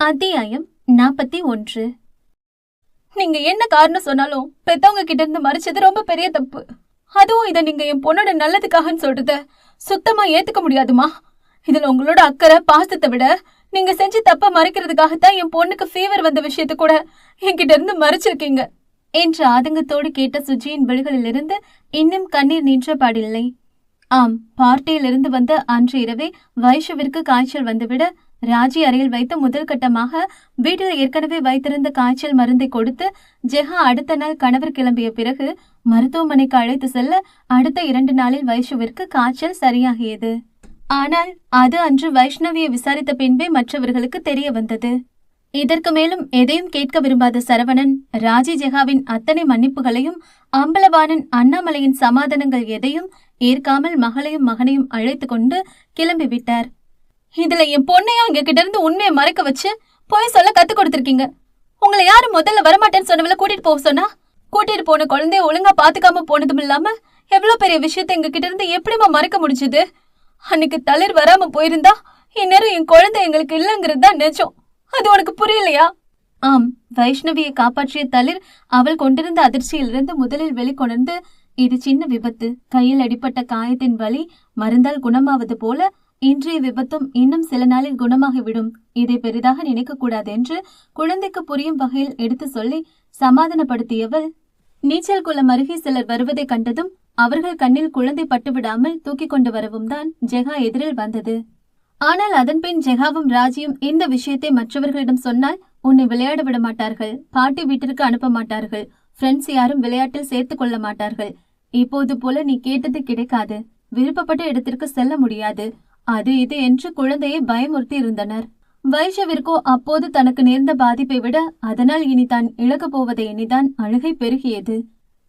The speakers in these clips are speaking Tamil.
அத்தியாயம் நாற்பத்தி ஒன்று. நீங்க என்ன காரணம் சொன்னாலும் பெத்தவங்க கிட்ட இருந்து மறைச்சது ரொம்ப பெரிய தப்பு. அதுவும் இதை நீங்க என் பொண்ணோட நல்லதுக்காகன்னு சொல்றத சுத்தமா ஏத்துக்க முடியாதுமா? இதுல உங்களோட அக்கறை பாசத்தை விட நீங்க செஞ்ச தப்ப மறைக்கிறதுக்காகத்தான் என் பொண்ணுக்கு ஃபீவர் வந்த விஷயத்தை கூட என்கிட்ட இருந்து மறைச்சிருக்கீங்க. என்று ஆதங்கத்தோடு கேட்ட சுஜியின் விழிகளிலிருந்து இன்னும் கண்ணீர் நின்றபாடில்லை ஆம் பார்ட்டியிலிருந்து வந்த அன்று இரவே வைஷவிற்கு காய்ச்சல் வந்துவிட ராஜி அறையில் வைத்து முதல் கட்டமாக வீட்டில் ஏற்கனவே வைத்திருந்த காய்ச்சல் மருந்தை கொடுத்து ஜெஹா அடுத்த நாள் கணவர் கிளம்பிய பிறகு மருத்துவமனைக்கு அழைத்து செல்ல அடுத்த இரண்டு நாளில் வைஷுவிற்கு காய்ச்சல் சரியாகியது. ஆனால் அது அன்று வைஷ்ணவியை விசாரித்த பின்பே மற்றவர்களுக்கு தெரிய வந்தது. இதற்கு மேலும் எதையும் கேட்க விரும்பாத சரவணன் ராஜி ஜெகாவின் அத்தனை மன்னிப்புகளையும் அம்பலவாணன் அண்ணாமலையின் சமாதானங்கள் எதையும் ஏற்காமல் மகளையும் மகனையும் அழைத்து கொண்டு கிளம்பிவிட்டார். இதுல என் பொண்ணையும் எங்க கிட்ட இருந்து உண்மையை மறைக்க வச்சு போய் சொல்ல கத்து கொடுத்துருக்கீங்க. உங்களை யாரும் முதல்ல வரமாட்டேன்னு சொன்னவள கூட்டிட்டு போக சொன்னா கூட்டிட்டு போன குழந்தைய ஒழுங்கா பாத்துக்காம போனதும் இல்லாம எவ்வளவு பெரிய விஷயத்தை எங்க கிட்ட இருந்து எப்படிமா மறைக்க முடிஞ்சது? அன்னைக்கு தளிர் வராம போயிருந்தா இந்நேரம் என் குழந்தை எங்களுக்கு இல்லைங்கிறது தான் நிஜம். அது உனக்கு புரியலையா? ஆம் வைஷ்ணவியை காப்பாற்றிய தளிர் அவள் கொண்டிருந்த அதிர்ச்சியிலிருந்து முதலில் வெளிக்கொணர்ந்து இது சின்ன விபத்து. கையில் அடிப்பட்ட காயத்தின் வலி மருந்தால் குணமாவது போல இன்றைய விபத்தும் இன்னும் சில நாளில் குணமாகிவிடும். இதை பெரிதாக நினைக்க கூடாது என்று குழந்தைக்கு புரியும் வகையில் எடுத்து சொல்லி சமாதானப்படுத்தியவள் நீச்சல் குளம் அருகே சிலர் வருவதை கண்டதும் அவர்கள் கண்ணில் குழந்தை பட்டுவிடாமல் தூக்கி கொண்டு வரவும் தான் ஜெகா எதிரில் வந்தது. ஆனால் அதன்பின் ஜெகாவும் ராஜியும் இந்த விஷயத்தை மற்றவர்களிடம் சொன்னால் உன்னை விளையாட விட மாட்டார்கள். பாட்டி வீட்டிற்கு அனுப்ப மாட்டார்கள். ஃப்ரெண்ட்ஸ் யாரும் விளையாட்டில் சேர்த்துக் கொள்ள மாட்டார்கள். இப்போது போல நீ கேட்டது கிடைக்காது. விருப்பப்பட்ட இடத்திற்கு செல்ல முடியாது. அது இது என்று குழந்தையை பயமுறுத்தி இருந்தனர் வைஷவிற்கோ அப்போது தனக்கு நேர்ந்த பாதிப்பை விட அதனால் இனி தான் இழக்கப் போவதை எண்ணிதான் அழுகை பெருகியது.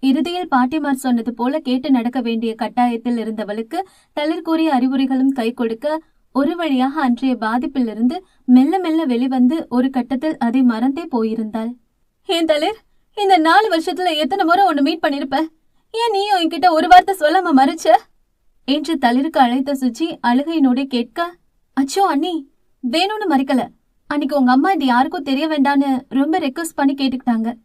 இறுதியில் பாட்டிமார் சொன்னது போல கேட்டு நடக்க வேண்டிய கட்டாயத்தில் இருந்தவளுக்கு தளிர்கூறிய அறிவுரைகளும் கை கொடுக்க ஒரு வழியாக அன்றைய பாதிப்பிலிருந்து மெல்ல மெல்ல வெளிவந்து ஒரு கட்டத்தில் அதை மறந்தே போயிருந்தாள். ஏன் தளிர்? இந்த நாலு வருஷத்துல எத்தனை முறை ஒன்னு மீட் பண்ணிருப்ப? ஏன் நீயும் என்கிட்ட ஒரு வார்த்தை சொல்லாம மறைச்ச? என்று தளிருக்கு அழைத்த சுச்சி அழுகையினோட கேட்க அச்சோ அண்ணி வேணும்னு மறைக்கல. அன்னைக்கு உங்க அம்மா இது யாருக்கும் தெரிய வேண்டான்னு ரொம்ப ரெக்வஸ்ட் பண்ணி கேட்டுக்கிட்டாங்க.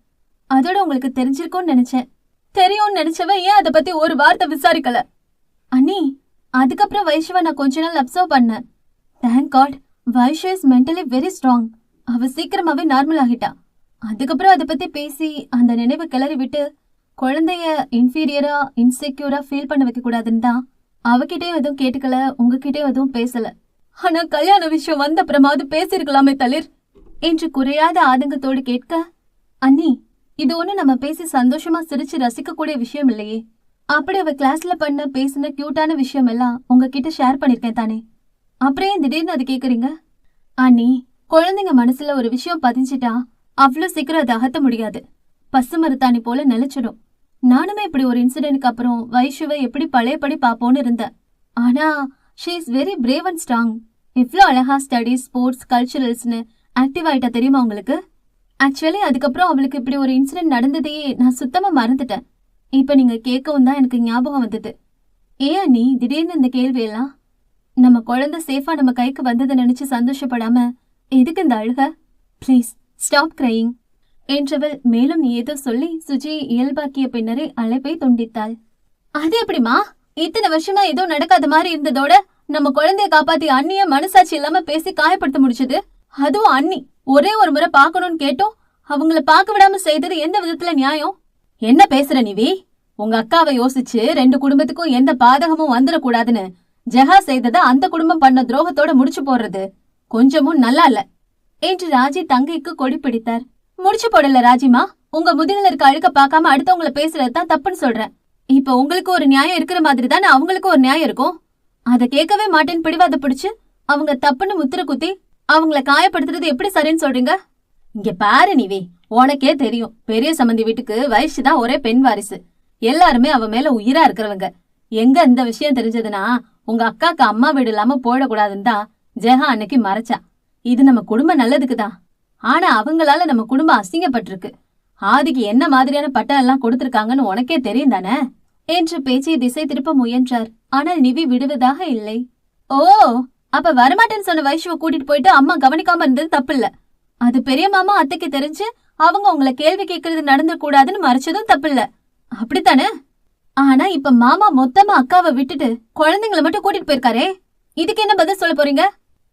அதோட உங்களுக்கு தெரிஞ்சிருக்கும்னு நினைச்சேன். தெரியும்னு நினைச்சவ ஏன் அதை பத்தி ஒரு வார்த்தை விசாரிக்கல? அண்ணி அதுக்கப்புறம் வைஷ்வ நான் கொஞ்ச நாள் அப்சர்வ் பண்ணேன். தேங்க் காட் வைஷ்வ இஸ் மென்டலி வெரி ஸ்ட்ராங் அவ சீக்கிரமாவே நார்மல் ஆகிட்டா. அதுக்கப்புறம் அதை பத்தி பேசி அந்த நினைவை கிளறி விட்டு குழந்தைய இன்ஃபீரியரா இன்செக்யூரா ஃபீல் பண்ண வைக்க கூடாதுன்னு தான் அவகிட்டயும் எதுவும் கேட்டுக்கல உங்ககிட்டயும் எதுவும் பேசல. ஆனா கல்யாண விஷயம் வந்த அப்புறமாவது பேசியிருக்கலாமே தளிர் என்று குறையாத ஆதங்கத்தோடு கேட்க அண்ணி இது ஒண்ணு நம்ம பேசி சந்தோஷமா சிரிச்சு ரசிக்கக்கூடிய விஷயம் இல்லையே. அப்படி அவ கிளாஸ்ல பண்ண பேசின கியூட்டான விஷயம் எல்லாம் உங்ககிட்ட ஷேர் பண்ணிருக்கேன் தானே. அப்புறம் ஏன் திடீர்னு அது கேக்குறீங்க? அண்ணி குழந்தைங்க மனசுல ஒரு விஷயம் பதிஞ்சிட்டா அவ்வளோ சீக்கிரம் அதை அகத்த முடியாது. பசு மருத்தாணி போல நிலைச்சிடும். நானுமே இப்படி ஒரு இன்சிடென்ட்க்கு அப்புறம் வைஷுவை எப்படி பழையபடி பார்ப்போம்னு இருந்தேன். ஆனா she is very brave and strong இவ்ளோ அழகா ஸ்டடீஸ் ஸ்போர்ட்ஸ் கல்ச்சுரல்ஸ்னு ஆக்டிவ் ஆயிட்டா தெரியுமா உங்களுக்கு? ஆக்சுவலி அதுக்கப்புறம் அவளுக்கு இப்படி ஒரு இன்சிடென்ட் நடந்ததையே நான் சுத்தமா மறந்துட்டேன். இப்ப நீங்க கேட்கவும் தான் எனக்கு ஞாபகம் வந்தது. ஏன் நீ திடீர்னு இந்த கேள்வியெல்லாம் நம்ம குழந்தை சேஃபா நம்ம கைக்கு வந்ததை நினைச்சு சந்தோஷப்படாம எதுக்கு இந்த அழுக? ப்ளீஸ் ஸ்டாப் கிரையிங் என்றவள் மேலும் ஏதோ சொல்லி சுஜியை இயல்பாக்கிய பின்னரே அழைப்பை துண்டித்தாள். அது எப்படிமா இத்தனை வருஷமா ஏதோ நடக்காத மாதிரி இருந்ததோட நம்ம குழந்தைய காப்பாத்தி அண்ணிய மனசாட்சி இல்லாம பேசி காயப்படுத்த முடிச்சது? அதுவும் அண்ணி ஒரே ஒரு முறை பாக்கணும்னு கேட்டோம். அவங்கள பார்க்க விடாம செய்தது எந்த விதத்துல நியாயம்? என்ன பேசுற நிவி? உங்க அக்காவை யோசிச்சு ரெண்டு குடும்பத்துக்கும் எந்த பாதகமும் வந்துடக்கூடாதுன்னு ஜெகா செய்தத அந்த குடும்பம் பண்ண துரோகத்தோட முடிச்சு போடுறது. கொஞ்சமும் நல்லா இல்ல. என்று ராஜி தங்கைக்கு கொடி பிடித்தார். முடிச்சு போடல ராஜிமா. உங்க முதுகுல இருக்க அழுக்க பாக்காம அடுத்தவங்கள பேசுறது தான் தப்புன்னு சொல்றேன். இப்ப உங்களுக்கு ஒரு நியாயம் இருக்கிற மாதிரி தானே அவங்களுக்கு ஒரு நியாயம் இருக்கும்? அத கேட்கவே மாட்டேன்னு பிடிவாத பிடிச்சு அவங்க தப்புன்னு முத்திர குத்தி அவங்கள காயப்படுத்துறது எப்படி சரின்னு சொல்றீங்க? இங்க பாரு நிவி உனக்கே தெரியும். பெரிய சம்பந்தி வீட்டுக்கு வயசு தான் ஒரே பெண் வாரிசு. எல்லாருமே அவ மேல உயிரா இருக்கிறவங்க. எங்க இந்த விஷயம் தெரிஞ்சதுன்னா உங்க அக்காக்கு அம்மா வீடு இல்லாம போயிடக்கூடாதுன்னு தான் ஜெகா அன்னைக்கு மறைச்சா. இது நம்ம குடும்பம் நல்லதுக்கு தான். ஆனா அவங்களால நம்ம குடும்பம் அசிங்கப்பட்டிருக்கு. ஆதிக்கு என்ன மாதிரியான பட்டம் எல்லாம் கொடுத்திருக்காங்கன்னு உனக்கே தெரியும் தானே? என்று பேச்சை திசை திருப்ப முயன்றார். ஆனால் நிவி விடுவதாக இல்லை. ஓ அப்ப வரமாட்டேன்னு சொன்ன வைஷ்வ கூட்டிட்டு போயிட்டு அம்மா கவனிக்காம இருந்தது தப்பு இல்ல அது பெரிய மாமா அத்தைக்கு தெரிஞ்சு அவங்க உங்களை கேள்வி கேட்கறது நடந்து கூடாதுன்னு மறைச்சதும் தப்பு இல்ல அப்படித்தானே? ஆனா இப்ப மாமா மொத்தமா அக்காவை விட்டுட்டு குழந்தைங்களை மட்டும் கூட்டிட்டு போயிருக்காரே. இதுக்கு என்ன பதில் சொல்ல போறீங்க?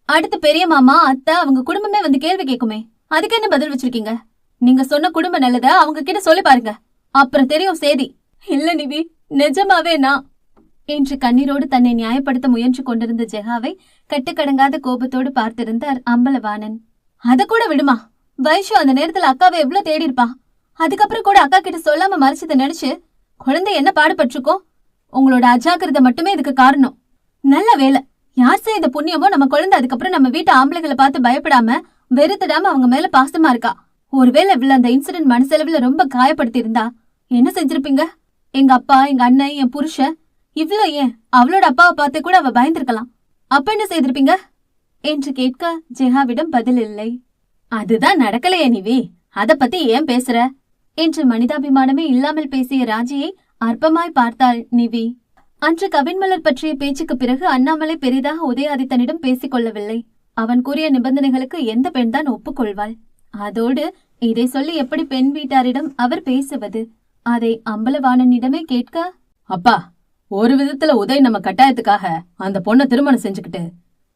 அடுத்து பெரிய மாமா அத்தை அவங்க குடும்பமே வந்து கேள்வி கேட்குமே. அதுக்கு என்ன பதில் வச்சிருக்கீங்க? நீங்க சொன்ன குடும்ப நல்லத அவங்க கிட்ட சொல்லி பாருங்க. அப்புறம் தெரியும் சேதி. இல்ல நிவி நிஜமாவே நான். என்று கண்ணீரோடு தன்னை நியாயப்படுத்த முயன்று கொண்டிருந்த ஜெகாவை கட்டுக்கடங்காத கோபத்தோடு பார்த்திருந்தார் அம்பலவாணன். அத கூட விடுமா? வைஷு அந்த நேரத்துல அக்காவை எவ்வளவு தேடி இருப்பான் அதுக்கப்புறம் கூட அக்கா கிட்ட சொல்லாம மறைச்சதை நினைச்சு குழந்தை என்ன பாடுபட்டிருக்கோம் உங்களோட அஜாக்கிரதை மட்டுமே இதுக்கு காரணம். நல்ல வேலை யார் செய்த புண்ணியமோ நம்ம குழந்தை அதுக்கப்புறம் நம்ம வீட்டு ஆம்பளைகளை பார்த்து பயப்படாம வெறுத்துடாம அவங்க மேல பாசமா இருக்கா? ஒருவேளை இவ்வளவு அந்த இன்சிடென்ட் மனசளவுல ரொம்ப காயப்படுத்தி இருந்தா என்ன செஞ்சிருப்பீங்க? எங்க அப்பா எங்க அண்ணன் என் புருஷன் இவ்ளோ ஏன்? அவளோட அப்பாவை பார்த்து கூட அவ பயந்திருக்கலாம். அப்ப என்ன செய்திருப்பீங்க? என்று கேட்க ஜெகாவிடம் பதில் இல்லை. அதுதான் நடக்கலையே நிவி. அத பத்தி ஏன் பேசுற? என்று மனிதாபிமானமே இல்லாமல் பேசிய ராஜியை அற்பமாய் பார்த்தாள் நிவி. அன்று கவின்மலர் பற்றிய பேச்சுக்கு பிறகு அண்ணாமலை பெரிதாக உதயாதித்தனிடம் பேசிக் கொள்ளவில்லை. அவன் கூறிய நிபந்தனைகளுக்கு எந்த பெண்தான் ஒப்புக்கொள்வாள்? அதோடு இதை சொல்லி எப்படி பெண் வீட்டாரிடம் அவர் பேசுவது? அதை அம்பலவாணனிடமே கேட்க அப்பா ஒரு விதத்துல உதய் நம்ம கட்டாயத்துக்காக அந்த பொண்ணை திருமணம் செஞ்சுக்கிட்டு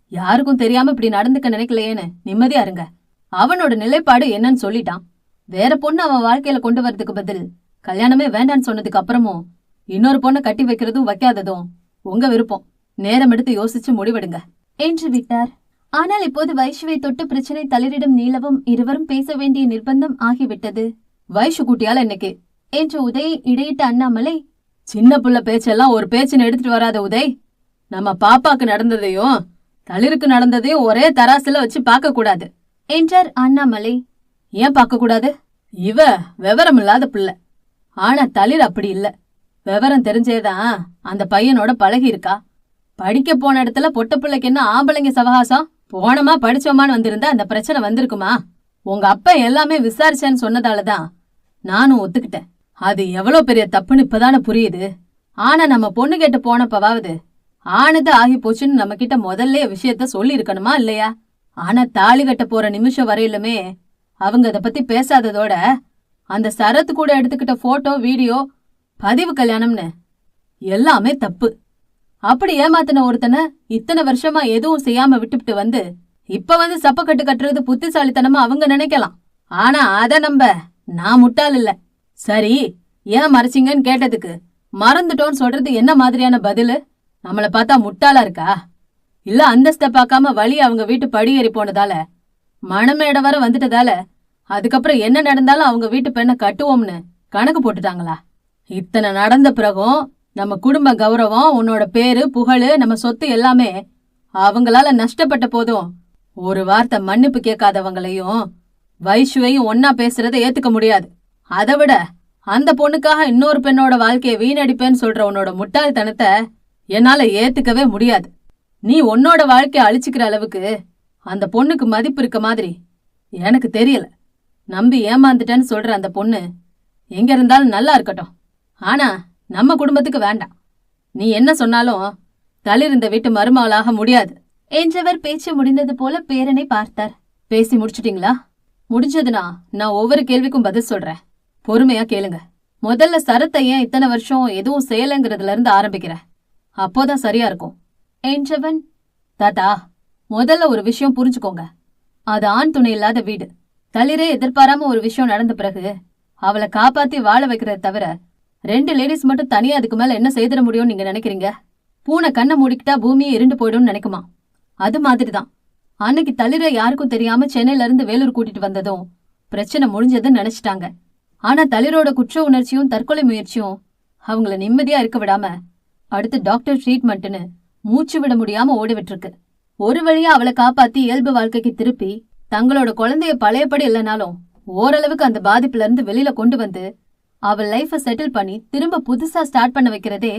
யாருக்கும் தெரியாம இப்படி நடந்துக்க நினைக்கலையேன்னு நிம்மதியா இருங்க. அவனோட நிலைப்பாடு என்னன்னு சொல்லிட்டான். வேற பொண்ணு அவன் வாழ்க்கையில கொண்டு வரதுக்கு பதில் கல்யாணமே வேண்டான்னு சொன்னதுக்கு அப்புறமும் இன்னொரு பொண்ணை கட்டி வைக்கிறதும் வைக்காததும் உங்க விருப்பம். நேரம் எடுத்து யோசிச்சு முடிவெடுங்க. என்று விட்டார். ஆனால் இப்போது வைஷுவை தொட்டு பிரச்சனை தளிரிடம் நீளவும் இருவரும் பேச வேண்டிய நிர்பந்தம் ஆகிவிட்டது. வைஷு குட்டியால இன்னைக்கு என்று உதயை இடையிட்ட அண்ணாமலை சின்ன புள்ள பேச்செல்லாம் ஒரு பேச்சுன்னு எடுத்துட்டு வராத உதய். நம்ம பாப்பாக்கு நடந்ததையும் தளிருக்கு நடந்ததையும் ஒரே தராசுல வச்சு பார்க்க கூடாது என்றார் அண்ணாமலை. ஏன் பார்க்க கூடாது இவ விவரம் இல்லாத பிள்ளை. ஆனா தளிர் அப்படி இல்ல. விவரம் தெரிஞ்சேதான் அந்த பையனோட பழகி இருக்கா படிக்க போன இடத்துல பொட்ட பிள்ளைக்கு என்ன ஆம்பளைங்க சவகாசம்? போனமா படிச்சோமான்னு வந்திருந்தா அந்த பிரச்சனை வந்திருக்குமா? உங்க அப்பா எல்லாமே விசாரிச்சேன்னு சொன்னதாலதான் நானும் ஒத்துக்கிட்டேன். அது எவ்வளவு பெரிய தப்புன்னு இப்பதானே புரியுது. ஆனா நம்ம பொண்ணு கேட்டு போனப்பவாவது ஆனது ஆகி போச்சுன்னு நம்ம கிட்ட முதல்ல விஷயத்த சொல்லி இருக்கணுமா இல்லையா? ஆனா தாலி கட்ட போற நிமிஷம் வரையிலுமே அவங்க அத பத்தி பேசாததோட அந்த சரத்து கூட எடுத்துக்கிட்ட போட்டோ வீடியோ பதிவு கல்யாணம்னு எல்லாமே தப்பு. அப்படி ஏமாத்தின ஒருத்தனை இத்தனை வருஷமா எதுவும் செய்யாம விட்டுவிட்டு வந்து இப்ப வந்து சப்பக்கட்டு கட்டுறது புத்திசாலித்தனமா அவங்க நினைக்கலாம். ஆனா அத நம்ப நான் முட்டாள் இல்ல. சரி ஏன் மறைச்சிங்கன்னு கேட்டதுக்கு மறந்துட்டோன்னு சொல்றது என்ன மாதிரியான பதிலு? நம்மள பார்த்தா முட்டாளா இருக்கா? இல்ல அந்தஸ்த பார்க்காம வழி அவங்க வீட்டு படியேறி போனதால மனமேட வர வந்துட்டதால அதுக்கப்புறம் என்ன நடந்தாலும் அவங்க வீட்டு பெண்ணை கட்டுவோம்னு கணக்கு போட்டுட்டாங்களா? இத்தனை நடந்த பிறகும் நம்ம குடும்ப கௌரவம் உன்னோட பேரு புகழு நம்ம சொத்து எல்லாமே அவங்களால நஷ்டப்பட்ட போதும். ஒரு வார்த்தை மன்னிப்பு கேட்காதவங்களையும் வைஷுவையும் ஒன்னா பேசுறத ஏத்துக்க முடியாது. அதை விட அந்த பொண்ணுக்காக இன்னொரு பெண்ணோட வாழ்க்கையை வீணடிப்பேன்னு சொல்ற உன்னோட முட்டாள்தனத்தை என்னால ஏத்துக்கவே முடியாது. நீ உன்னோட வாழ்க்கையை அழிச்சுக்கிற அளவுக்கு அந்த பொண்ணுக்கு மதிப்பு இருக்க மாதிரி எனக்கு தெரியல. நம்பி ஏமாந்துட்டேன்னு சொல்ற அந்த பொண்ணு எங்க இருந்தாலும் நல்லா இருக்கட்டும். ஆனா நம்ம குடும்பத்துக்கு வேண்டாம். நீ என்ன சொன்னாலும் தளிர் இந்த வீட்டு மருமகளாக முடியாது. என்றவர் பேச்சு முடிந்தது போல பேரனை பார்த்தார். பேசி முடிச்சிட்டீங்களா? முடிஞ்சதுனா நான் ஒவ்வொரு கேள்விக்கும் பதில் சொல்றேன். பொறுமையா கேளுங்க. முதல்ல சரத்தை ஏன் இத்தனை வருஷம் எதுவும் செய்யலைங்கிறதுல இருந்து ஆரம்பிக்கிறேன். அப்போதான் சரியா இருக்கும். என்றவன் தாத்தா முதல்ல ஒரு விஷயம் புரிஞ்சுக்கோங்க. அது ஆண் துணை இல்லாத வீடு. தளிரே எதிர்பாராம ஒரு விஷயம் நடந்த பிறகு அவளை காப்பாத்தி வாழ வைக்கிறத தவிர ரெண்டு லேடிஸ் மட்டும் தனியா அதுக்கு மேல என்ன செய்திட முடியும்னு நீங்க நினைக்கிறீங்க? பூனை கண்ணை மூடிக்கிட்டா பூமியே இருண்டு போயிடும்னு நினைக்குமா? அது மாதிரிதான். அன்னைக்கு தளிர யாருக்கும் தெரியாம சென்னையில இருந்து வேலூர் கூட்டிட்டு வந்ததும் பிரச்சனை முடிஞ்சதுன்னு நினைச்சிட்டாங்க. ஆனா தளிரோட குற்ற உணர்ச்சியும் தற்கொலை முயற்சியும் அவங்கள நிம்மதியா இருக்க விடாம அடுத்து டாக்டர் ட்ரீட்மெண்ட்னு மூச்சு விட முடியாம ஓடி விட்டுருக்கு ஒரு வழியா அவளை காப்பாத்தி இயல்பு வாழ்க்கைக்கு திருப்பி தங்களோட குழந்தைய பழையபடி இல்லைனாலும் ஓரளவுக்கு அந்த பாதிப்புல இருந்து வெளியில கொண்டு வந்து அவள் லைஃபை செட்டில் பண்ணி திரும்ப புதுசா ஸ்டார்ட் பண்ண வைக்கிறதே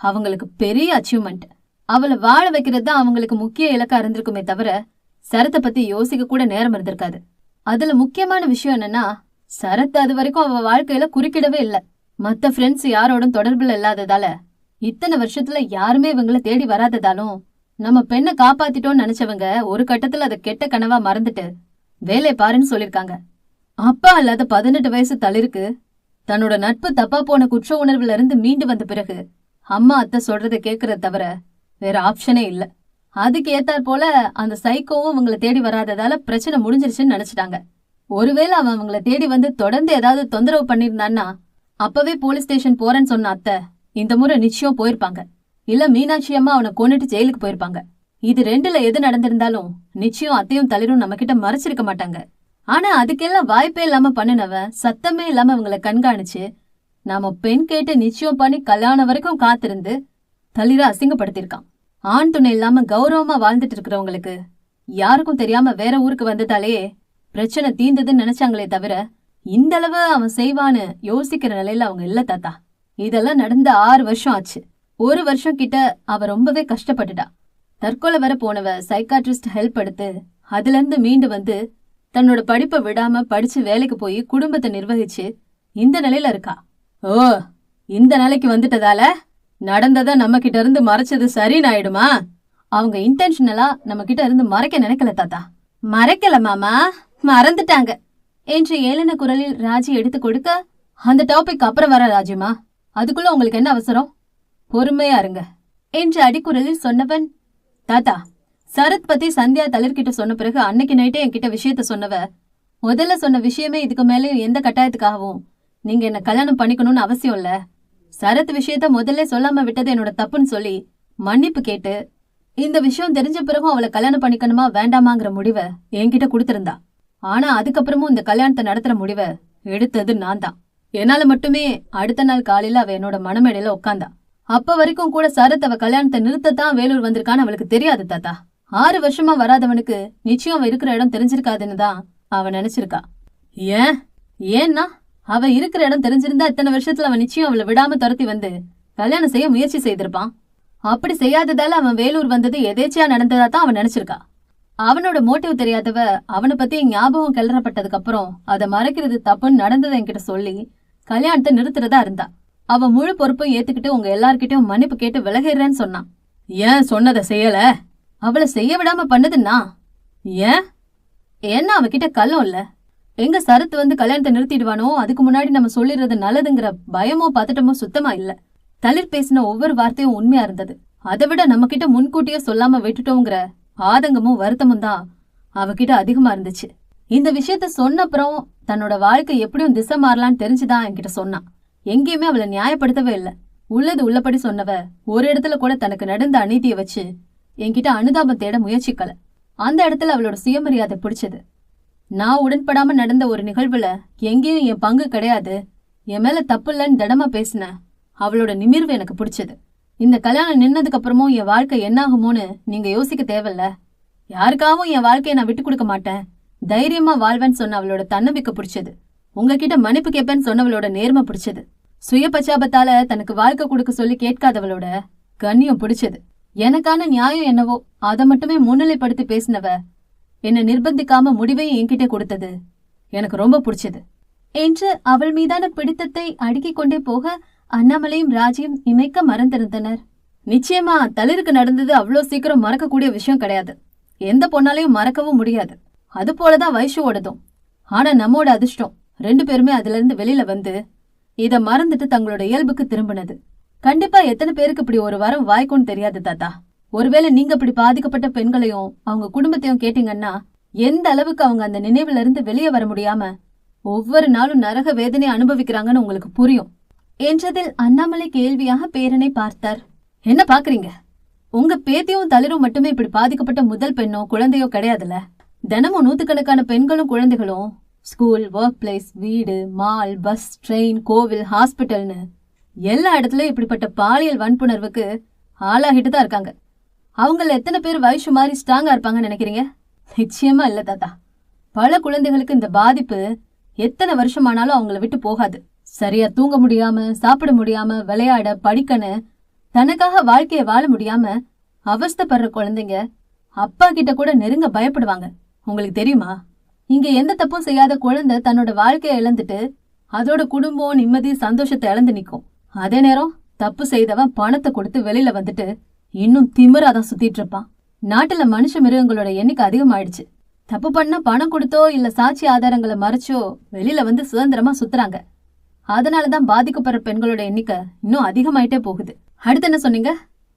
அவங்களுக்கு பெரிய அச்சீவ்மெண்ட் அவளை வாழ வைக்கிறது தான் அவங்களுக்கு முக்கிய இலக்கா இருந்திருக்குமே தவிர சரத்தை பத்தி யோசிக்க கூட நேரம் இருந்திருக்காது. அதுல முக்கியமான விஷயம் என்னன்னா சரத் அது வரைக்கும் அவ வாழ்க்கையில குறுக்கிடவே இல்ல. மத்த ஃப்ரெண்ட்ஸ் யாரோடும் தொடர்புல இல்லாததால இத்தனை வருஷத்துல யாருமே இவங்கள தேடி வராததாலும் நம்ம பெண்ணை காப்பாத்திட்டோம்னு நினைச்சவங்க ஒரு கட்டத்துல அதை கெட்ட கனவா மறந்துட்டு வேலை பாருன்னு சொல்லிருக்காங்க அப்பா இல்லாத பதினெட்டு வயசு தளிருக்கு தன்னோட நட்பு தப்பா போன குற்ற உணர்வுல இருந்து மீண்டு வந்த பிறகு அம்மா அத்தை சொல்றத கேட்கறத தவிர வேற ஆப்ஷனே இல்ல. அதுக்கு ஏத்தாற் போல அந்த சைக்கோவும் அவங்கள தேடி வராததால பிரச்சனை முடிஞ்சிருச்சுன்னு நினைச்சிட்டாங்க. ஒருவேளை அவன் அவங்கள தேடி வந்து தொடர்ந்து ஏதாவது தொந்தரவு பண்ணிருந்தான்னா அப்பவே போலீஸ் ஸ்டேஷன் போறேன்னு சொன்ன அத்தை இந்த முறை நிச்சயம் போயிருப்பாங்க. இல்ல மீனாட்சி அம்மா அவனை கொன்னுட்டு ஜெயிலுக்கு போயிருப்பாங்க. இது ரெண்டுல எது நடந்திருந்தாலும் நிச்சயம் அத்தையும் தளிரும் நம்ம கிட்ட மறைச்சிருக்க மாட்டாங்க. ஆனா அதுக்கெல்லாம் வாய்ப்பே இல்லாம பண்ணுனவ சத்தமே இல்லாம இவங்கள கண்காணிச்சு நாம பெண் கேட்டு நிச்சயம் பண்ணி கல்யாணம் வரைக்கும் காத்திருந்து தளிர அசிங்கப்படுத்திருக்கான் ஆண் துணை இல்லாம கௌரவமா வாழ்ந்துட்டு இருக்கிறவங்களுக்கு யாருக்கும் தெரியாம வேற ஊருக்கு வந்ததாலே பிரச்சனை தீந்ததுன்னு நினைச்சாங்களே தவிர இந்த அளவு அவன் செய்வான்னு யோசிக்கிற நிலையில அவங்க இல்ல தாத்தா. இதெல்லாம் நடந்த ஆறு வருஷம் ஆச்சு. ஒரு வருஷம் கிட்ட அவ ரொம்பவே கஷ்டப்பட்டுட்டா. தற்கொலை வர போனவ சைக்காட்ரிஸ்ட் ஹெல்ப் எடுத்து அதுல இருந்து மீண்டு வந்து தன்னோட படிப்பை விடாம படிச்சு வேலைக்கு போய் குடும்பத்தை நிர்வகிச்சு இந்த நிலையில இருக்கா? ஓ இந்த நிலைக்கு வந்துட்டதால நடந்ததை நம்ம கிட்ட இருந்து மறைச்சது சரின்னு ஆயிடுமா? அவங்க இன்டென்ஷனலா நம்ம கிட்ட இருந்து மறைக்க நினைக்கல தாத்தா. மறைக்கல மாமா. மறந்துட்டாங்க. என்று ஏளன குரலில் ராஜி எடுத்து கொடுக்க அந்த டாபிக் அப்புறம் வர ராஜிமா. அதுக்குள்ள உங்களுக்கு என்ன அவசரம்? பொறுமையா இருங்க. என்று அடிக்குரலில் சொன்னவன் தாத்தா சரத் பத்தி சந்தியா தளிர்கிட்ட சொன்ன பிறகு அன்னைக்கு நைட்டே என்கிட்ட விஷயத்த சொன்னவ. முதல்ல சொன்ன விஷயமே இதுக்கு மேலே எந்த கட்டாயத்துக்காகவும். நீங்க என்ன கல்யாணம் பண்ணிக்கணும்னு அவசியம் இல்ல. சரத் விஷயத்த முதல்ல சொல்லாம விட்டது என்னோட தப்புன்னு சொல்லி மன்னிப்பு கேட்டு இந்த விஷயம் தெரிஞ்ச பிறகும் அவளை கல்யாணம் பண்ணிக்கணுமா வேண்டாமாங்கிற முடிவை என்கிட்ட கொடுத்திருந்தா. ஆனா அதுக்கப்புறமும் இந்த கல்யாணத்தை நடத்துற முடிவை எடுத்தது நான் தான். என்னால மட்டுமே அடுத்த நாள் காலையில அவ என்னோட மனமேடையில உட்காந்தா அப்ப வரைக்கும் கூட சரத் அவ கல்யாணத்தை நிறுத்தத்தான் வேலூர் வந்திருக்கான்னு அவளுக்கு தெரியாது தாத்தா. ஆறு வருஷமா வராதவனுக்கு நிச்சயம் இருக்கிற இடம் தெரிஞ்சிருக்காதுன்னு தான் அவ நினைச்சிருக்கா. ஏன்? ஏன்னா அவ இருக்கிற இடம் தெரிஞ்சிருந்தா இத்தனை வருஷத்துல அவன் நிச்சயம் அவளை விடாம துரத்தி வந்து கல்யாணம் செய்ய முயற்சி செய்திருப்பான். அப்படி செய்யாததால அவன் வேலூர் வந்தது எதேச்சியா நடந்ததா தான் அவன் நினைச்சிருக்கா. அவனோட மோட்டிவ் தெரியாதவ அவனை பத்தி ஞாபகம் கிளறப்பட்டதுக்கு அப்புறம் அதை மறைக்கிறது தப்புன்னு நடந்ததை என்கிட்ட சொல்லி கல்யாணத்தை நிறுத்துறதா இருந்தா. அவ முழு பொறுப்பும் ஏத்துக்கிட்டு உங்க எல்லார்கிட்டயும் மன்னிப்பு கேட்டு விலகிடுறேன்னு சொன்னான். ஏன் சொன்னதை செய்யல? அவளை செய்ய விடாம பண்ணதுன்னா? ஏன்? ஏன்னா அவகிட்ட கல்லம் இல்ல. எங்க சரத் வந்து கல்யாணத்தை நிறுத்திடுவானோ அதுக்கு முன்னாடி நம்ம சொல்லிடுறது நல்லதுங்கிற பயமோ பதட்டமோ சுத்தமா இல்ல. தளிர் பேசின ஒவ்வொரு வார்த்தையும் உண்மையா இருந்தது. அதை விட நம்ம கிட்ட முன்கூட்டியே சொல்லாம விட்டுட்டோங்கிற ஆதங்கமும் வருத்தமும் தான் அவகிட்ட அதிகமா இருந்துச்சு. இந்த விஷயத்த சொன்ன அப்புறம் தன்னோட வாழ்க்கை எப்படியும் திசை மாறலான்னு தெரிஞ்சுதான் என்கிட்ட சொன்னான். எங்கேயுமே அவளை நியாயப்படுத்தவே இல்ல. உள்ளது உள்ளபடி சொன்னவ ஒரு இடத்துல கூட தனக்கு நடந்த அநீதியை வச்சு என்கிட்ட அனுதாபம் தேட முயற்சிக்கல. அந்த இடத்துல அவளோட சுயமரியாதை பிடிச்சது. நான் உடன்படாம நடந்த ஒரு நிகழ்வுல எங்கேயும் என் பங்கு கிடையாது. என் மேல தப்பு இல்லைன்னு திடமா பேசின அவளோட நிமிர்வு எனக்கு பிடிச்சது. இந்த கல்யாணம் நின்னதுக்கு அப்புறமும் என் வாழ்க்கை என்னாகுமோன்னு நீங்க யோசிக்க தேவையில்ல. யாருக்காகவும் என் வாழ்க்கையை நான் விட்டு கொடுக்க மாட்டேன். தைரியமா வாழ்வேன்னு சொன்ன அவளோட தன்னம்பிக்கை பிடிச்சது. உங்ககிட்ட மன்னிப்பு கேட்பேன்னு சொன்னவளோட நேர்மை பிடிச்சது. சுய பச்சாபத்தால தனக்கு வாழ்க்கை கொடுக்க சொல்லி கேட்காதவளோட கண்ணியம் பிடிச்சது. எனக்கான நியாயம் என்னவோ அதை மட்டுமே முன்னிலைப்படுத்தி பேசினவ என்னை நிர்பந்திக்காம முடிவையும் என்கிட்ட கொடுத்தது. எனக்கு ரொம்ப பிடிச்சது. என்று அவள் மீதான பிடித்தத்தை அடுக்கிக் கொண்டே போக அண்ணாமலையும் ராஜியும் இமைக்க மறந்திருந்தனர். நிச்சயமா தளிருக்கு நடந்தது அவ்வளோ சீக்கிரம் மறக்கக்கூடிய விஷயம் கிடையாது. எந்த பொண்ணாலையும் மறக்கவும் முடியாது. அது போலதான் வைஷுவோடதும் ஆனா நம்மோட அதிர்ஷ்டம் ரெண்டு பேருமே அதுல இருந்து வெளியில வந்து இத மறந்துட்டு தங்களோட இயல்புக்கு திரும்பினது. கண்டிப்பா எத்தனை பேருக்கு இப்படி ஒரு வரம் வாய்க்கும்னு தெரியாது தாத்தா. ஒருவேளை நீங்க இப்படி பாதிக்கப்பட்ட பெண்களையும் அவங்க குடும்பத்தையும் கேட்டீங்கன்னா எந்த அளவுக்கு அவங்க அந்த நினைவுல இருந்து வெளியே வர முடியாம ஒவ்வொரு நாளும் நரக வேதனை அனுபவிக்கிறாங்கன்னு உங்களுக்கு புரியும். என்றதில் அண்ணாமலை கேள்வியாக பேரனை பார்த்தார். என்ன பாக்குறீங்க? உங்க பேத்தியும் தளிரும் மட்டுமே இப்படி பாதிக்கப்பட்ட முதல் பெண்ணோ குழந்தையோ கிடையாதுல்ல. தினமும் நூத்துக்கணக்கான பெண்களும் குழந்தைகளும் ஸ்கூல் ஒர்க் பிளேஸ் வீடு மால் பஸ் ட்ரெயின் கோவில் ஹாஸ்பிட்டல்னு எல்லா இடத்துலயும் இப்படிப்பட்ட பாலியல் வன்புணர்வுக்கு ஆளாகிட்டு தான் இருக்காங்க. அவங்கள எத்தனை பேர் வயசு மாதிரி ஸ்ட்ராங்கா இருப்பாங்கன்னு நினைக்கிறீங்க? நிச்சயமா இல்ல தாத்தா. பல குழந்தைகளுக்கு இந்த பாதிப்பு எத்தனை வருஷமானாலும் அவங்கள விட்டு போகாது. சரியா தூங்க முடியாம சாப்பிட முடியாம விளையாட படிக்கன்னு தனக்காக வாழ்க்கைய வாழ முடியாம அவஸ்தப்படுற குழந்தைங்க அப்பா கிட்ட கூட நெருங்க பயப்படுவாங்க. உங்களுக்கு தெரியுமா? இங்க எந்த தப்பும் செய்யாத குழந்தை தன்னோட வாழ்க்கைய இழந்துட்டு அதோட குடும்பம் நிம்மதி சந்தோஷத்தை இழந்து நிக்கும். அதே நேரம் தப்பு செய்தவன் பணத்தை கொடுத்து வெளியில வந்துட்டு இன்னும் திமிராதான் சுத்திட்டு இருப்பான். நாட்டுல மனுஷ மிருகங்களோட எண்ணிக்கை அதிகமாயிடுச்சு. தப்பு பண்ணா பணம் கொடுத்தோ இல்ல சாட்சி ஆதாரங்களை மறைச்சோ வெளியில வந்து சுதந்திரமா சுத்துறாங்க. அதனாலதான் பாதிக்கப்படுற பெண்களோட எண்ணிக்கை இன்னும் அதிகமாயிட்டே போகுது. அடுத்து என்ன சொன்னீங்க?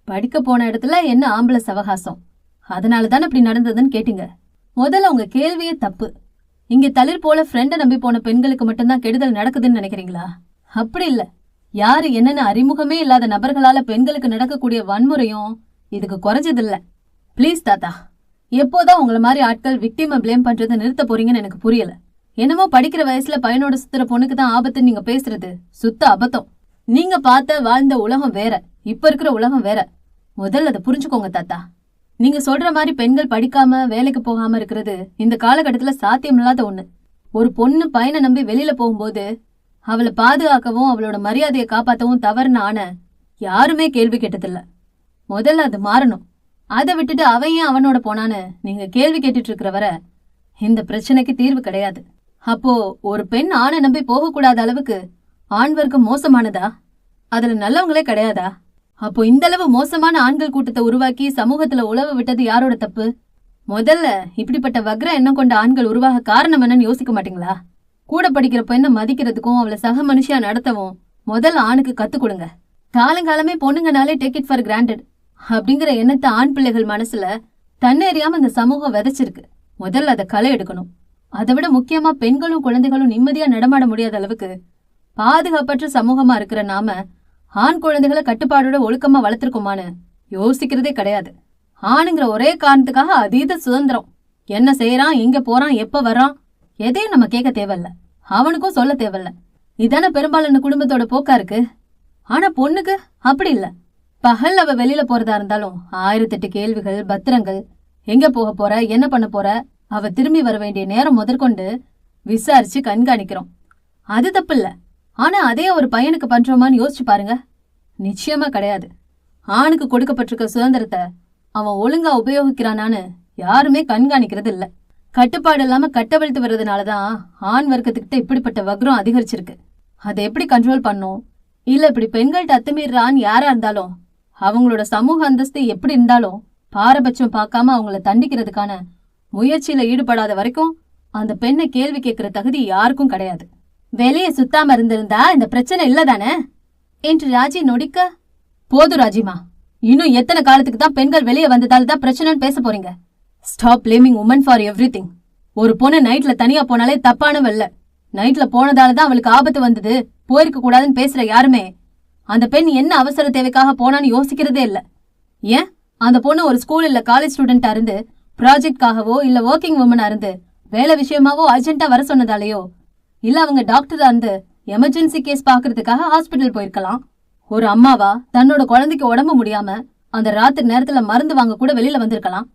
படிக்க போன இடத்துல என்ன ஆம்பளை சவகாசம்? அதனால தானே இப்படி நடந்ததுன்னு கேட்டீங்க. முதல்ல உங்க கேள்வியே தப்பு. இங்க தளிர் போல ஃப்ரெண்டை நம்பி போன பெண்களுக்கு மட்டும்தான் கெடுதல் நடக்குதுன்னு நினைக்கிறீங்களா? அப்படி இல்ல. யாரு என்னென்ன அறிமுகமே இல்லாத நபர்களால பெண்களுக்கு நடக்கக்கூடிய வன்முறையும் இதுக்கு குறைஞ்சதில்ல. ப்ளீஸ் தாத்தா எப்போதான் உங்கள மாதிரி ஆட்கள் விக்டிமை ப்ளேம் பண்றதை நிறுத்த போறீங்கன்னு எனக்கு புரியல. என்னமோ படிக்கிற வயசுல பையனோட சுத்துற பொண்ணுக்கு தான் ஆபத்துன்னு நீங்க பேசுறது. சுத்த அபத்தம். நீங்க பார்த்த வாழ்ந்த உலகம் வேற. இப்ப இருக்கிற உலகம் வேற. முதல்ல அதை புரிஞ்சுக்கோங்க தாத்தா. நீங்க சொல்ற மாதிரி பெண்கள் படிக்காம வேலைக்கு போகாம இருக்கிறது இந்த காலகட்டத்துல சாத்தியமில்லாத ஒண்ணு. ஒரு பொண்ணு பையனை நம்பி வெளியில போகும்போது அவளை பாதுகாக்கவும் அவளோட மரியாதையை காப்பாத்தவும் தவறுன ஆன யாருமே கேள்வி கேட்டதில்ல. முதல்ல அது மாறணும். அதை விட்டுட்டு அவன் ஏன் அவனோட போனான்னு நீங்க கேள்வி கேட்டுட்டு இருக்கிறவரை இந்த பிரச்சனைக்கு தீர்வு கிடையாது. அப்போ ஒரு பெண் ஆணை நம்பி போகக்கூடாத அளவுக்கு ஆண் வர்க்கம் மோசமானதா? அதுல நல்லவங்களே கிடையாதா? அப்போ இந்த அளவு மோசமான ஆண்கள் கூட்டத்தை உருவாக்கி சமூகத்துல உழவ விட்டது யாரோட தப்பு? முதல்ல இப்படிப்பட்ட வக்ர எண்ணம் கொண்ட ஆண்கள் உருவாக காரணம் என்னன்னு யோசிக்க மாட்டீங்களா? கூட படிக்கிற பெண்ணை மதிக்கிறதுக்கும் அவளை சக மனுஷியா நடத்தவும் முதல்ல ஆணுக்கு கத்து கொடுங்க. காலங்காலமே பொண்ணுங்கனாலே டேக் இட் ஃபார் கிராண்டட் அப்படிங்கிற எண்ணத்தை ஆண் பிள்ளைகள் மனசுல தன்னேறியாம இந்த சமூகம் விதைச்சிருக்கு. முதல்ல அதை களை எடுக்கணும். அதை விட முக்கியமா பெண்களும் குழந்தைகளும் நிம்மதியா நடமாட முடியாத அளவுக்கு பாதுகாப்பற்ற சமூகமா இருக்கிற நாம ஆண் குழந்தைகளை கட்டுப்பாடோட ஒழுக்கமா வளர்த்திருக்கோமான்னு யோசிக்கிறதே கிடையாது. ஆணுங்கிற ஒரே காரணத்துக்காக அதீத சுதந்திரம். என்ன செய்யறான் எங்க போறான் எப்ப வர்றான் எதையும் நம்ம கேட்க தேவையில்ல. அவனுக்கும் சொல்ல தேவையில்ல. இதான பெரும்பாலான குடும்பத்தோட போக்கா இருக்கு? ஆனா பொண்ணுக்கு அப்படி இல்ல. பகல் அவ வெளியில போறதா இருந்தாலும் ஆயிரத்தெட்டு கேள்விகள் பத்திரங்கள் எங்க போக போற என்ன பண்ண போற அவ திரும்பி வர வேண்டிய நேரம் முதற்கொண்டு விசாரிச்சு கண்காணிக்கிறோம். அது தப்பு இல்ல. ஆனா அதே ஒரு பையனுக்கு பண்றோமான்னு யோசிச்சு பாருங்க. நிச்சயமா கிடையாது. ஆணுக்கு கொடுக்கப்பட்டிருக்க சுதந்திரத்தை அவன் ஒழுங்கா உபயோகிக்கிறானான்னு யாருமே கண்காணிக்கிறது இல்ல. கட்டுப்பாடு இல்லாம கட்டவிழ்த்து வர்றதுனாலதான் ஆண் வர்க்கத்துக்கிட்ட இப்படிப்பட்ட வக்ரம் அதிகரிச்சிருக்கு. அதை எப்படி கண்ட்ரோல் பண்ணும் இல்ல இப்படி பெண்கள்ட்ட அத்துமீறான்னு யாரா இருந்தாலும் அவங்களோட சமூக அந்தஸ்து எப்படி இருந்தாலும் பாரபட்சம் பார்க்காம அவங்கள தண்டிக்கிறதுக்கான முயற்சியில ஈடுபடாத வரைக்கும் அந்த பெண்ணை கேள்வி கேட்கிற தகுதி யாருக்கும் கிடையாது. வெளியே சுத்தாம இருந்திருந்தா இந்த பிரச்சனை இல்லதானே என்று ராஜி நொடிக்க போதும் ராஜிமா. இன்னும் எத்தனை காலத்துக்கு தான் பெண்கள் வெளியே வந்ததால தான் பிரச்சனைன்னு பேச போறீங்க? Stop blaming women for everything ஒரு பொண்ணு நைட்ல தனியா போனாலே தப்பானவல்ல நைட்ல போனதால தான் அவளுக்கு ஆபத்து வந்தது. போயிருக்க கூடாதுன்னு பேசுற யாருமே? அந்த பெண் என்ன அவசர தேவைக்காக போனான்னு யோசிக்கிறதே இல்ல. ஏன்? அந்த பொண்ணு ஒரு ஸ்கூல் இல்ல காலேஜ் ஸ்டூடெண்டா இருந்து ப்ராஜெக்ட்காகவோ இல்ல ஒர்க்கிங் உமனா இருந்து வேலை விஷயமாவோ அர்ஜென்ட்டா வர சொன்னதாலேயோ இல்ல அவங்க டாக்டரா இருந்து எமர்ஜென்சி கேஸ் பாக்குறதுக்காக ஹாஸ்பிட்டல் போயிருக்கலாம். ஒரு அம்மாவா தன்னோட குழந்தைக்கு உடம்பு முடியாம அந்த ராத்திரி நேரத்துல மருந்து வாங்க கூட வெளியில வந்திருக்கலாம்.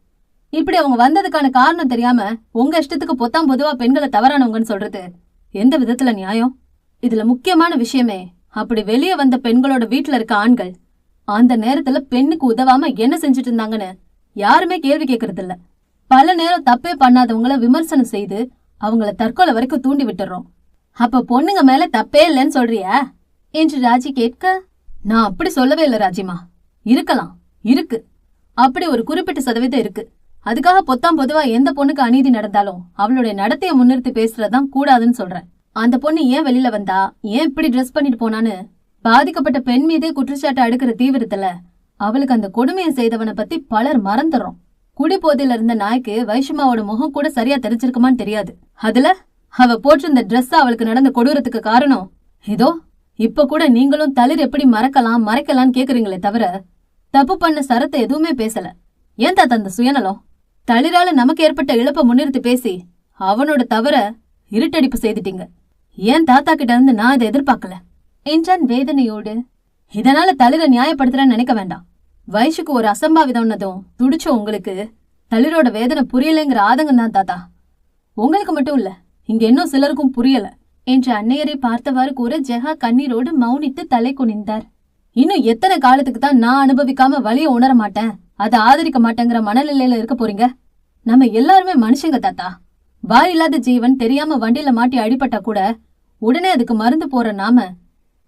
இப்படி அவங்க வந்ததுக்கான காரணம் தெரியாம உங்க இஷ்டத்துக்கு பொத்தாம் பொதுவா பெண்களை தவறானவங்கன்னு சொல்றது எந்த விதத்துல நியாயம்? இதுல முக்கியமான விஷயமே அப்படி வெளியே வந்த பெண்களோட வீட்டுல இருக்க ஆண்கள் அந்த நேரத்துல பெண்ணுக்கு உதவாம என்ன செஞ்சுட்டு இருந்தாங்கன்னு யாருமே கேள்வி கேட்கறது இல்ல பல நேரம் தப்பே பண்ணாதவங்கள விமர்சனம் செய்து அவங்கள தற்கொலை வரைக்கும் தூண்டி விட்டுறோம். அப்ப பொண்ணுங்க மேல தப்பே இல்லைன்னு சொல்றியா? என்று ராஜி கேட்க நான் அப்படி சொல்லவே இல்லை ராஜிமா. இருக்கலாம். இருக்கு. அப்படி ஒரு குறிப்பிட்ட சதவீதம் இருக்கு. அதுக்காக பொத்தாம் பொதுவா எந்த பொண்ணுக்கு அநீதி நடந்தாலும் அவளுடைய நடத்தைய முன்னிறுத்தி பேசுறதுதான் கூடாதுன்னு சொல்றேன். அந்த பொண்ணு ஏன் வெளியில வந்தா? ஏன் இப்படி ட்ரெஸ் பண்ணிட்டு போனான்னு? பாதிக்கப்பட்ட பெண் மீதே குற்றச்சாட்டு அடுக்கிற தீவிரத்துல அவளுக்கு அந்த கொடுமையை செய்தவனை பத்தி பலர் மறந்துடுறோம். குடிபோதையில இருந்த நாய்க்கு வைஷ்மாவோட முகம் கூட சரியா தெரிஞ்சிருக்குமான்னு தெரியாது. அதுல அவ போட்டிருந்த ட்ரெஸ் அவளுக்கு நடந்த கொடூரத்துக்கு காரணம் இதோ இப்ப கூட நீங்களும் தளிர் எப்படி மறக்கலாம் மறைக்கலாம்னு கேக்குறீங்களே தவிர தப்பு பண்ண சரத்தை எதுவுமே பேசல. ஏன் தாத்தா அந்த சுயநலம்? தளிரால நமக்கு ஏற்பட்ட இழப்பை முன்னிறுத்தி பேசி அவனோட தவற இருட்டடிப்பு செய்துட்டீங்க. ஏன் தாத்தா கிட்ட இருந்து நான் இதை எதிர்பார்க்கல? என்றான் வேதனையோடு. இதனால தளிர நியாயப்படுத்துறேன்னு நினைக்க வேண்டாம். வயசுக்கு ஒரு அசம்பாவிதம்னதும் துடிச்ச உங்களுக்கு தளிரோட வேதனை புரியலைங்கிற ஆதங்கம் தான் தாத்தா. உங்களுக்கு மட்டும் இல்ல இங்க இன்னும் சிலருக்கும் புரியல என்று அன்னையரை பார்த்தவாறு கூற ஜெகா கண்ணீரோடு மௌனித்து தலை குனிந்தார். இன்னும் எத்தனை காலத்துக்கு தான் நான் அனுபவிக்காம வழிய உணர மாட்டேன்? அதை ஆதரிக்க மாட்டேங்கிற மனநிலையில இருக்க போறீங்க? நம்ம எல்லாருமே மனுஷங்க தாத்தா. வாய் இல்லாத ஜீவன் தெரியாம வண்டியில மாட்டி அடிபட்டா கூட உடனே அதுக்கு மருந்து போற நாம.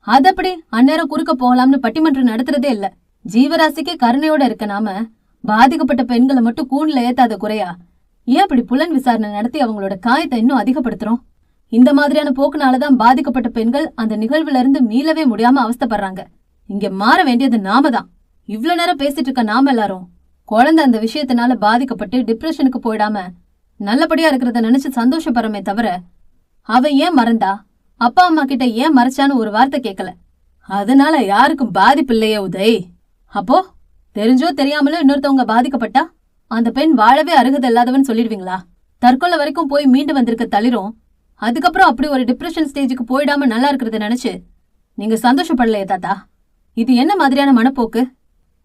அதப்படி அந்நேரம் குறுக்க போகலாம்னு பட்டிமன்றம் நடத்துறதே இல்ல. ஜீவராசிக்கே கருணையோட இருக்க நாம பாதிக்கப்பட்ட பெண்களை மட்டும் கூண்ல ஏத்தாத குறையா? ஏன் அப்படி புலன் விசாரணை நடத்தி அவங்களோட காயத்தை இன்னும் அதிகப்படுத்துறோம்? இந்த மாதிரியான போக்குனாலதான் பாதிக்கப்பட்ட பெண்கள் அந்த நிகழ்வுல இருந்து மீளவே முடியாம அவஸ்தப்படுறாங்க. இங்க மாற வேண்டியது நாம தான் இவ்ளோ நேரம் பேசிட்டு இருக்க நாம எல்லாரும். குழந்தை அந்த விஷயத்தினால பாதிக்கப்பட்டு டிப்ரெஷனுக்கு போயிடாம நல்லபடியா இருக்கிறத நினைச்சு சந்தோஷப்படுறமே தவிர அவ ஏன் மறந்தா? அப்பா அம்மா கிட்ட ஏன் மறைச்சான்னு ஒரு வார்த்தை கேட்கல அதனால யாருக்கும் பாதிப்பு இல்லையே உதய். அப்போ தெரிஞ்சோ தெரியாமலோ இன்னொருத்தவங்க பாதிக்கப்பட்டா அந்த பெண் வாழவே அருகது இல்லாதவன் சொல்லிடுவீங்களா? தற்கொலை வரைக்கும் போய் மீண்டு வந்திருக்க தளிரும். அதுக்கப்புறம் அப்படி ஒரு டிப்ரெஷன் ஸ்டேஜுக்கு போயிடாம நல்லா இருக்கிறத நினைச்சு நீங்க சந்தோஷப்படலையே தாத்தா? இது என்ன மாதிரியான மனப்போக்கு?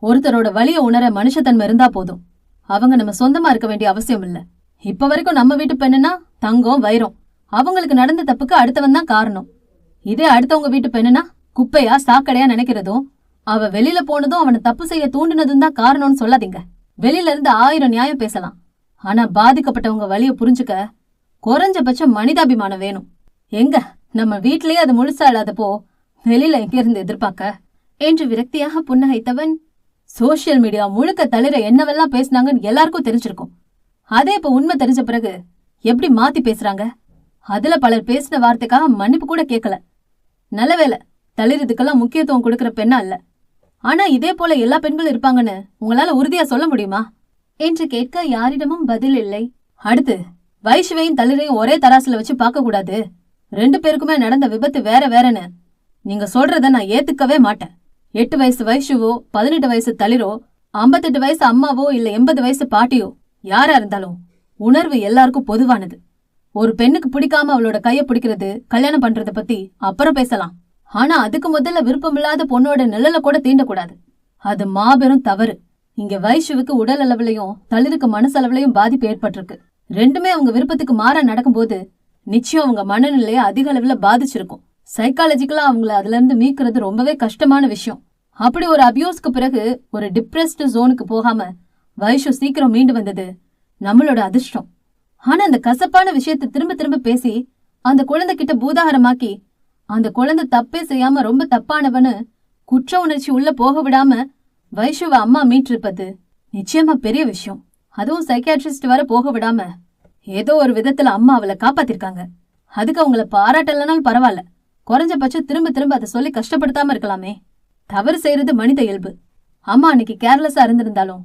ஒருத்தரோட வழிய உணர மனுஷத்தன்மை இருந்தா போதும். அவங்க நம்ம சொந்தமா இருக்க வேண்டிய அவசியம் இல்ல. இப்ப வரைக்கும் நம்ம வீட்டு பெண்ணுனா தங்கம் வைரம். அவங்களுக்கு நடந்த தப்புக்கு அடுத்தவன் தான் காரணம். இதே அடுத்தவங்க வீட்டு பெண்ணுனா குப்பையா சாக்கடையா நினைக்கிறதும் அவ வெளியில போனதும் அவனை தப்பு செய்ய தூண்டினதும் தான் காரணம்னு சொல்லாதீங்க. வெளியில இருந்து ஆயிரம் நியாயம் பேசலாம். ஆனா பாதிக்கப்பட்டவங்க வழிய புரிஞ்சுக்க குறைஞ்சபட்சம் மனிதாபிமானம் வேணும். எங்க? நம்ம வீட்லயே அது முழுசா இல்லாதப்போ வெளியில எங்கிருந்து எதிர்பார்க்க? என்று விரக்தியாக புன்னகைத்தவன் சோஷியல் மீடியா முழுக்க தளிர என்னவெல்லாம் பேசுனாங்கன்னு எல்லாருக்கும் தெரிஞ்சிருக்கும். அதே இப்ப உண்மை தெரிஞ்ச பிறகு எப்படி மாத்தி பேசுறாங்க? அதுல பலர் பேசின வார்த்தைக்காக மன்னிப்பு கூட கேட்கல நல்ல வேலை தளிர் இதுக்கெல்லாம் முக்கியத்துவம் கொடுக்கிற பெண்ணா இல்ல. ஆனா இதே போல எல்லா பெண்களும் இருப்பாங்கன்னு உங்களால உறுதியா சொல்ல முடியுமா? என்று கேட்க யாரிடமும் பதில் இல்லை. அடுத்து வைஷ்வையும் தளிரையும் ஒரே தராசுல வச்சு பார்க்க கூடாது. ரெண்டு பேருக்குமே நடந்த விபத்து வேற வேறன்னு நீங்க சொல்றத நான் ஏத்துக்கவே மாட்டேன். எட்டு வயசு வயசுவோ பதினெட்டு வயசு தளிரோ ஐம்பத்தெட்டு வயசு அம்மாவோ இல்ல எண்பது வயசு பாட்டியோ யாரா இருந்தாலும் உணர்வு எல்லாருக்கும் பொதுவானது. ஒரு பெண்ணுக்கு பிடிக்காம அவளோட கைய பிடிக்கிறது கல்யாணம் பண்றத பத்தி அப்புறம் பேசலாம். ஆனா அதுக்கு முதல்ல விருப்பமில்லாத பொண்ணோட நிழல கூட தீண்டக்கூடாது. அது மாபெரும் தவறு. இங்க வைஷுவுக்கு உடல் அளவுலயும் தளிருக்கு மனசளவுலயும் பாதிப்பு ஏற்பட்டிருக்கு. ரெண்டுமே அவங்க விருப்பத்துக்கு மாற நடக்கும்போது நிச்சயம் அவங்க மனநிலைய அதிக அளவுல பாதிச்சிருக்கும். சைக்காலஜிக்கலா அவங்கள அதுல இருந்து மீட்கிறது ரொம்பவே கஷ்டமான விஷயம். அப்படி ஒரு அபியூஸ்க்கு பிறகு ஒரு டிப்ரெஸ்டு ஜோனுக்கு போகாம வைஷு சீக்கிரம் மீண்டு வந்தது நம்மளோட அதிர்ஷ்டம். ஆனா அந்த கசப்பான விஷயத்தை திரும்ப திரும்ப பேசி அந்த குழந்தை கிட்ட பூதாகரமாக்கி அந்த குழந்தை தப்பே செய்யாம ரொம்ப தப்பானவனு குற்ற உணர்ச்சி உள்ள போக விடாம வைஷுவ அம்மா மீட்டிருப்பது நிச்சயமா பெரிய விஷயம். அதுவும் சைக்கியாட்ரிஸ்ட் வர போக விடாம ஏதோ ஒரு விதத்துல அம்மா அவளை காப்பாத்திருக்காங்க. அதுக்கு அவங்கள பாராட்டலனாலும் பரவாயில்ல. குறைஞ்சபட்சம் திரும்ப திரும்ப அதை சொல்லி கஷ்டப்படுத்தாம இருக்கலாமே. தவறு செய்யறது மனித இயல்பு. அம்மா அன்னைக்கு கேர்லெஸ்ஸா இருந்திருந்தாலும்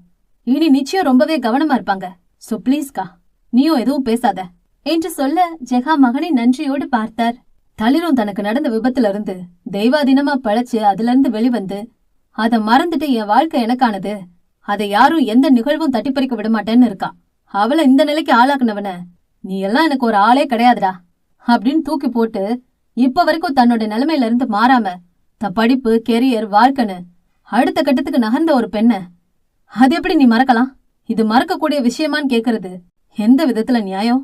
இனி நிச்சயம் ரொம்பவே கவனமா இருப்பாங்க. சோ ப்ளீஸ்கா நீயும் எதுவும் பேசாத. என்று சொல்ல ஜெகா மகனை நன்றியோடு பார்த்தார். தளிரும் தனக்கு நடந்த விபத்துல இருந்து தெய்வாதீனமா பழைச்சு அதுல இருந்து வெளிவந்து அத மறந்துட்டு என் வாழ்க்கை எனக்கானது. அதை யாரும் எந்த நிகழ்வும் தட்டிப்பறிக்க விடமாட்டேன்னு விட மாட்டேன்னு இருக்கா. அவளை இந்த நிலைக்கு ஆளாக்குனவன நீ எல்லாம் எனக்கு ஒரு ஆளே கிடையாதுடா அப்படின்னு தூக்கி போட்டு இப்ப வரைக்கும் தன்னோட நிலைமையில இருந்து மாறாம த படிப்பு கெரியர் வாழ்க்கைன்னு அடுத்த கட்டத்துக்கு நகர்ந்த ஒரு பெண்ண அது எப்படி நீ மறக்கலாம்? இது மறக்கக்கூடிய விஷயமான்னு கேக்குறது எந்த விதத்துல நியாயம்?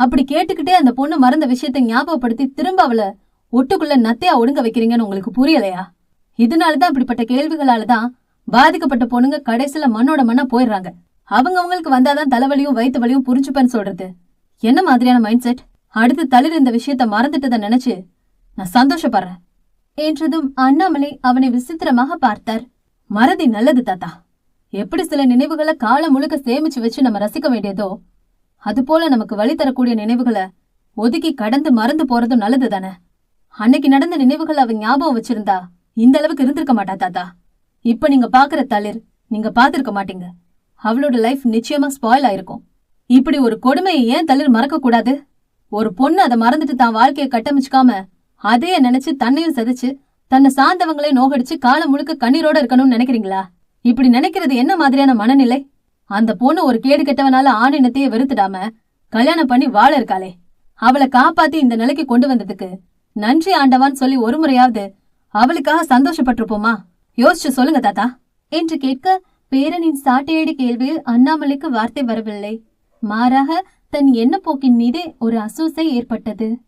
அப்படி கேட்டுக்கிட்டே அந்த பொண்ணு மறந்த விஷயத்தை ஞாபகப்படுத்தி திரும்ப அவளை ஒட்டுக்குள்ள நத்தையா ஒடுங்க வைக்கிறீங்கன்னு உங்களுக்கு புரியலையா? இதனாலதான் இப்படிப்பட்ட கேள்விகளால தான் பாதிக்கப்பட்ட பொண்ணுங்க கடைசியில மண்ணோட மண்ணா போயிடுறாங்க. அவங்கவுங்களுக்கு வந்தாதான் தலைவலியும் வயிற்று வலியும் புரிஞ்சுப்பேன்னு சொல்றது. என்ன மாதிரியான மைண்ட் செட் அடுத்து தளிர் இந்த விஷயத்த மறந்துட்டதை நினைச்சு நான் சந்தோஷப்படுறேன். என்றதும் அண்ணாமலை அவனை விசித்திரமாக பார்த்தார். மறதி நல்லது தாத்தா. எப்படி சில நினைவுகளை காலம் முழுக்க சேமிச்சு வச்சு நம்ம ரசிக்க வேண்டியதோ அதுபோல நமக்கு வழி தரக்கூடிய நினைவுகளை ஒதுக்கி கடந்து மறந்து போறதும் நல்லது தானே. அன்னைக்கு நடந்த நினைவுகள் அவன் ஞாபகம் வச்சிருந்தா இந்த அளவுக்கு இருந்திருக்க மாட்டா தாத்தா. இப்ப நீங்க பாக்குற தளிர் நீங்க பாத்திருக்க மாட்டீங்க. அவளோட லைஃப் நிச்சயமா ஸ்பாயில் ஆயிருக்கும். இப்படி ஒரு கொடுமையை ஏன் தளிர் மறக்க கூடாது ஒரு பொண்ணு அதை மறந்துட்டு தான் வாழ்க்கையை கட்டமைச்சுக்காம அதைய நினைச்சு தன்னையும் சதிச்சு தன்னை சார்ந்தவங்களே நோகடிச்சு காலம் முழுக்க கண்ணீரோட இருக்கணும்னு நினைக்கிறீங்களா? இப்படி நினைக்கிறது என்ன மாதிரியான மனநிலை? அந்த பொண்ணு ஒரு கேடு கெட்டவனால ஆணினத்தையே வெறுத்துடாம கல்யாணம் பண்ணி வாழ இருக்காளே. அவளை காப்பாத்தி இந்த நிலைக்கு கொண்டு வந்ததுக்கு நன்றி ஆண்டவான்னு சொல்லி ஒரு முறையாவது அவளுக்காக சந்தோஷப்பட்டிருப்போமா? யோசிச்சு சொல்லுங்க தாத்தா. என்று கேட்க பேரனின் சாட்டையடி கேள்வியில் அண்ணாமலைக்கு வார்த்தை வரவில்லை. மாறாக தன் எண்ணப்போக்கின் மீதே ஒரு அசூசை ஏற்பட்டது.